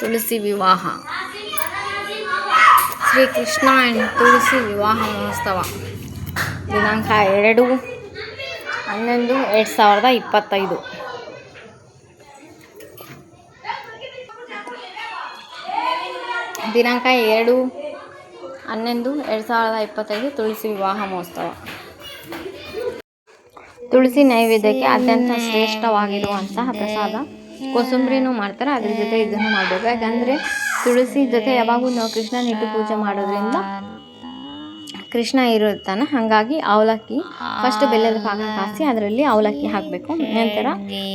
ತುಳಸಿ ವಿವಾಹ. ಶ್ರೀಕೃಷ್ಣ ಆ್ಯಂಡ್ ತುಳಸಿ ವಿವಾಹ ಮಹೋತ್ಸವ. ದಿನಾಂಕ ಎರಡು ಹನ್ನೊಂದು ಎರಡು ಸಾವಿರದ ಇಪ್ಪತ್ತೈದು. ದಿನಾಂಕ ಎರಡು ಹನ್ನೊಂದು ಎರಡು ಸಾವಿರದ ಇಪ್ಪತ್ತೈದು ತುಳಸಿ ವಿವಾಹ ಮಹೋತ್ಸವ. ತುಳಸಿ ನೈವೇದ್ಯಕ್ಕೆ ಅತ್ಯಂತ ಶ್ರೇಷ್ಠವಾಗಿರುವಂತಹ ಪ್ರಸಾದ ಕೋಸಂಬರಿನೂ ಮಾಡ್ತಾರೆ, ಅದ್ರ ಜೊತೆ ಇದನ್ನು ಮಾಡಬೇಕು. ಯಾಕಂದರೆ ತುಳಸಿ ಜೊತೆ ಯಾವಾಗೂ ನಾವು ಕೃಷ್ಣನ ಇಟ್ಟು ಪೂಜೆ ಮಾಡೋದ್ರಿಂದ ಕೃಷ್ಣ ಇರುತ್ತಾನೆ. ಹಾಗಾಗಿ ಅವಲಕ್ಕಿ ಫಸ್ಟ್ ಬೆಲ್ಲದ ಪಾಕ ಕಾಸಿ ಅದರಲ್ಲಿ ಅವಲಕ್ಕಿ ಹಾಕಬೇಕು. ನಂತರ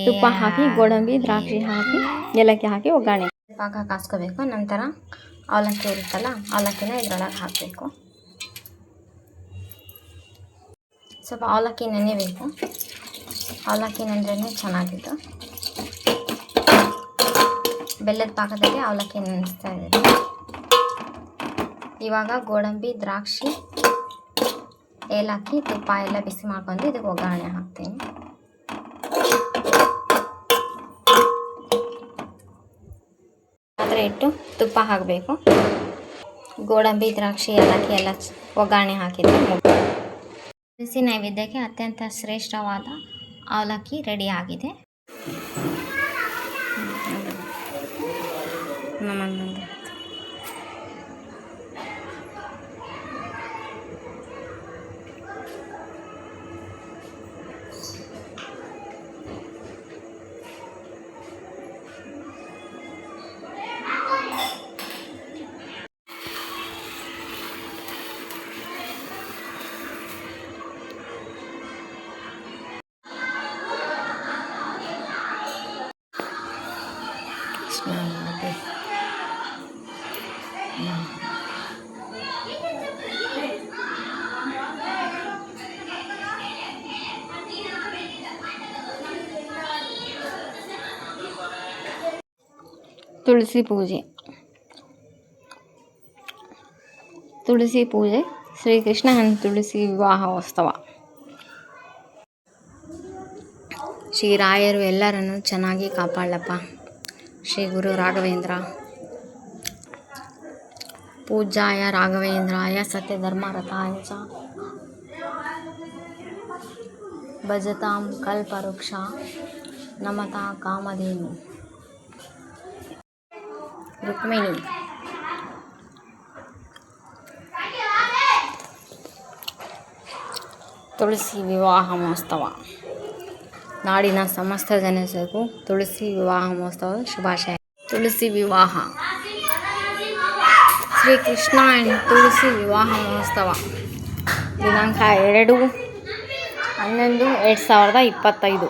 ತುಪ್ಪ ಹಾಕಿ, ಗೋಡಂಬಿ, ದ್ರಾಕ್ಷಿ ಹಾಕಿ, ಏಲಕ್ಕಿ ಹಾಕಿ ಒಗ್ಗರಣೆ ಪಾಕ ಕಾಸ್ಕೋಬೇಕು. ನಂತರ ಅವಲಕ್ಕಿ ಇರುತ್ತಲ್ಲ, ಅವಲಕ್ಕಿನ ಇದ್ರೊಳಗೆ ಹಾಕಬೇಕು. ಸ್ವಲ್ಪ ಅವಲಕ್ಕಿ ನೆನೆಬೇಕು ಅವಲಕ್ಕಿ ನೆಂದ್ರೇ ಚೆನ್ನಾಗಿತ್ತು ಬೆಲ್ಲದ ಪಾಕದಲ್ಲಿ ಅವಲಕ್ಕಿ ನೆನೆಸ್ತಾ ಇದ್ದೀನಿ ಇವಾಗ ಗೋಡಂಬಿ, ದ್ರಾಕ್ಷಿ, ಏಲಕ್ಕಿ, ತುಪ್ಪ ಎಲ್ಲ ಬಿಸಿ ಮಾಡ್ಕೊಂಡು ಇದಕ್ಕೆ ಒಗ್ಗರಣೆ ಹಾಕ್ತೀನಿ. ಆದರೆ ಇಟ್ಟು ತುಪ್ಪ ಹಾಕಬೇಕು. ಗೋಡಂಬಿ, ದ್ರಾಕ್ಷಿ, ಏಲಕ್ಕಿ ಎಲ್ಲ ಒಗ್ಗರಣೆ ಹಾಕಿದ್ದೆ. ಬಿಸಿ ನೈವೇದ್ಯಕ್ಕೆ ಅತ್ಯಂತ ಶ್ರೇಷ್ಠವಾದ ಅವಲಕ್ಕಿ ರೆಡಿ Laman. ತುಳಸಿ ಪೂಜೆ. ತುಳಸಿ ಪೂಜೆ ಶ್ರೀಕೃಷ್ಣ ತುಳಸಿ ವಿವಾಹೋತ್ಸವ. ಶ್ರೀರಾಯರು ಎಲ್ಲರನ್ನು ಚೆನ್ನಾಗಿ ಕಾಪಾಡಲಪ್ಪ శ్రీ గురు రాఘవేంద్ర. పూజాయ రాఘవేంద్రాయ సత్యధర్మరథాయ చ. భజతాం కల్పవృక్ష నమత కామధేను. రుక్మిణి. తులసి వివాహమోత్సవ ನಾಡಿನ ಸಮಸ್ತ ಜನರಿಗೂ ತುಳಸಿ ವಿವಾಹ ಮಹೋತ್ಸವದ ಶುಭಾಶಯ. ತುಳಸಿ ವಿವಾಹ. ಶ್ರೀಕೃಷ್ಣ ಆ್ಯಂಡ್ ತುಳಸಿ ವಿವಾಹ ಮಹೋತ್ಸವ. ದಿನಾಂಕ ಎರಡು ಹನ್ನೊಂದು ಎರಡು ಸಾವಿರದ ಇಪ್ಪತ್ತೈದು.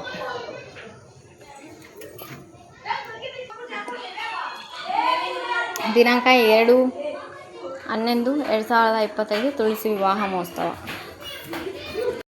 ದಿನಾಂಕ ಎರಡು ಹನ್ನೊಂದು ಎರಡು ಸಾವಿರದ ಇಪ್ಪತ್ತೈದು ತುಳಸಿ ವಿವಾಹ ಮಹೋತ್ಸವ.